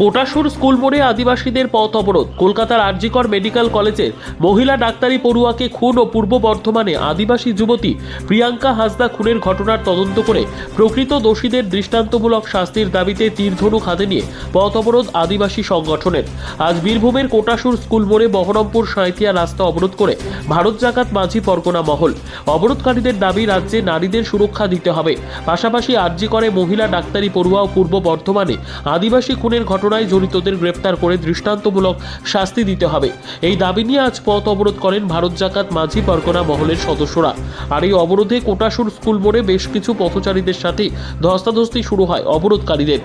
Kotasur school মোড়ে আদিবাসীদের পথ অবরোধ। কলকাতার আরজিকর মেডিকেল কলেজের মহিলা ডাক্তারি পড়ুয়াকে খুন ও পূর্ব বর্ধমানে আদিবাসী যুবতী প্রিয়াঙ্কা হাসদা খুনের ঘটনার তদন্ত করে প্রকৃত দোষীদের দৃষ্টান্তমূলক শাস্তির দাবিতে তীরধনুক হাতে নিয়ে পথ অবরোধ আদিবাসী সংগঠনের। আজ বীরভূমের কোটাসুর স্কুল মোড়ে বহরমপুর সাঁইথিয়া রাস্তা অবরোধ করে ভারত জাকাত মাঝি পরগনা মহল। অবরোধকারীদের দাবি, রাজ্যে নারীদের সুরক্ষা দিতে হবে। পাশাপাশি আর্জি করে মহিলা ডাক্তারি পড়ুয়া ও পূর্ব বর্ধমানে আদিবাসী খুনের ঘটনায় জড়িতদের গ্রেপ্তার করে দৃষ্টান্তমূলক শাস্তি দিতে হবে এই দাবি নিয়ে আজ পথ অবরোধ করেন ভারত জাকাত মাঝি পরগনা মহলের সদস্যরা আর এই অবরোধে কোটাসুর স্কুল মোড়ে বেশ কিছু পথচারীদের সাথে ধস্তাধস্তি শুরু হয় অবরোধকারীদের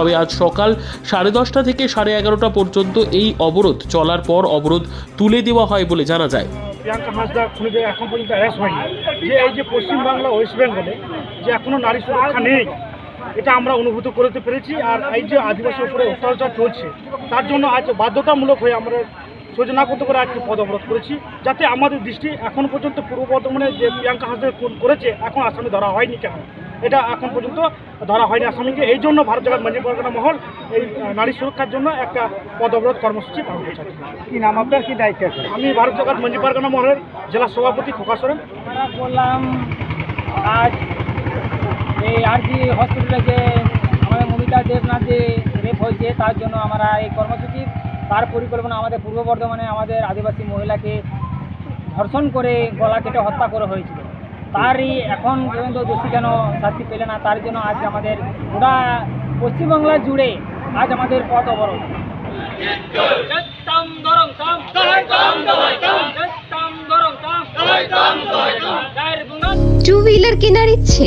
তবে আজ সকাল সাড়ে দশটা থেকে সাড়ে এগারোটা পর্যন্ত এই অবরোধ চলার পর অবরোধ তুলে দেওয়া হয় বলে জানা যায়। প্রিয়াঙ্কা হাসদা খুনিদের এখন পর্যন্ত অ্যারেস্ট হয়নি। যে এই যে পশ্চিমবাংলা ওয়েস্ট বেঙ্গলে যে এখনও নারী সুরক্ষা নেই, এটা আমরা অনুভূত করতে পেরেছি। আর এই যে আদিবাসীর উপরে অত্যাচার চলছে, তার জন্য আজ বাধ্যতামূলক হয়ে আমরা সহ্য না করতে পারে আজকে পদ অবরোধ করেছি। যাতে আমাদের দৃষ্টি এখন পর্যন্ত পূর্ব বর্ধমানে যে প্রিয়াঙ্কা হাসদা খুন করেছে এখন আসামি ধরা হয়নি কেন? এটা এখন পর্যন্ত ধরা হয়নি আসামিকে। এই জন্য ভারত জগৎ মাঝি পরগনা মহল এই নারী সুরক্ষার জন্য একটা পদ অবরোধ কর্মসূচি পালন করছে। কি নাম আপনার? কি দায়িত্ব আছে? আমি ভারত জগৎ মাঝি পরগনা মহলের জেলা সভাপতি খোকা সরেন। বললাম আজ এই আর জি হসপিটালে যে আমাদের মমিতা দেবনাথ যে রেপ হয়েছে তার জন্য আমরা এই কর্মসূচি তার পরিকল্পনা আমাদের পূর্ব বর্ধমানে আমাদের আদিবাসী মহিলাকে ধর্ষণ করে গলা কেটে হত্যা করা হয়েছিল। তারই এখন পর্যন্ত দোষী কেন শাস্তি পেলে না, তার জন্য আজ আমাদের গোটা পশ্চিমবাংলা জুড়ে আজ আমাদের পথ অবরোধ। টু হুইলার কেনার ইচ্ছে?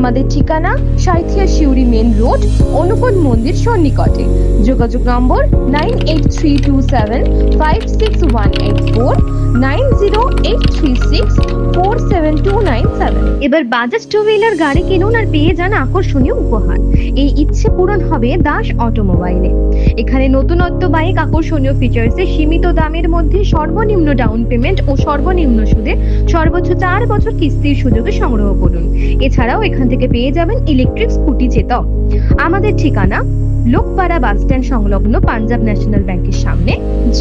আমাদের ঠিকানা সাঁইথিয়া শিউরি মেন রোড, অনুকূল মন্দির সন্নিকটে। যোগাযোগ নম্বর nine eight three two seven five six one eight four, nine zero eight three six four seven two nine seven. এবার বাজাজ টু হুইলার গাড়ি কিনুন আর পেয়ে যান আকর্ষণীয় উপহার। এই ইচ্ছে পূরণ হবে দাস অটোমোবাইলে। এখানে নতুনত্ব বাইক আকর্ষণীয় ফিচার্সে সীমিত দামের মধ্যে সর্বনিম্ন ডাউন পেমেন্ট ও সর্বনিম্ন সুদে সর্বোচ্চ চার বছর কিস্তির সুযোগে সংগ্রহ করুন। এছাড়াও এখান থেকে পেয়ে যাবেন ইলেকট্রিক স্কুটি চেতক আমাদের ঠিকানা লোকপাড়া বাস স্ট্যান্ড সংলগ্ন পাঞ্জাব ন্যাশনাল ব্যাংকের সামনে।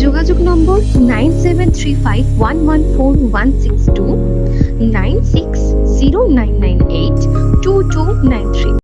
যোগাযোগ নম্বর nine seven three five one one four one six two nine six zero nine nine eight two two nine three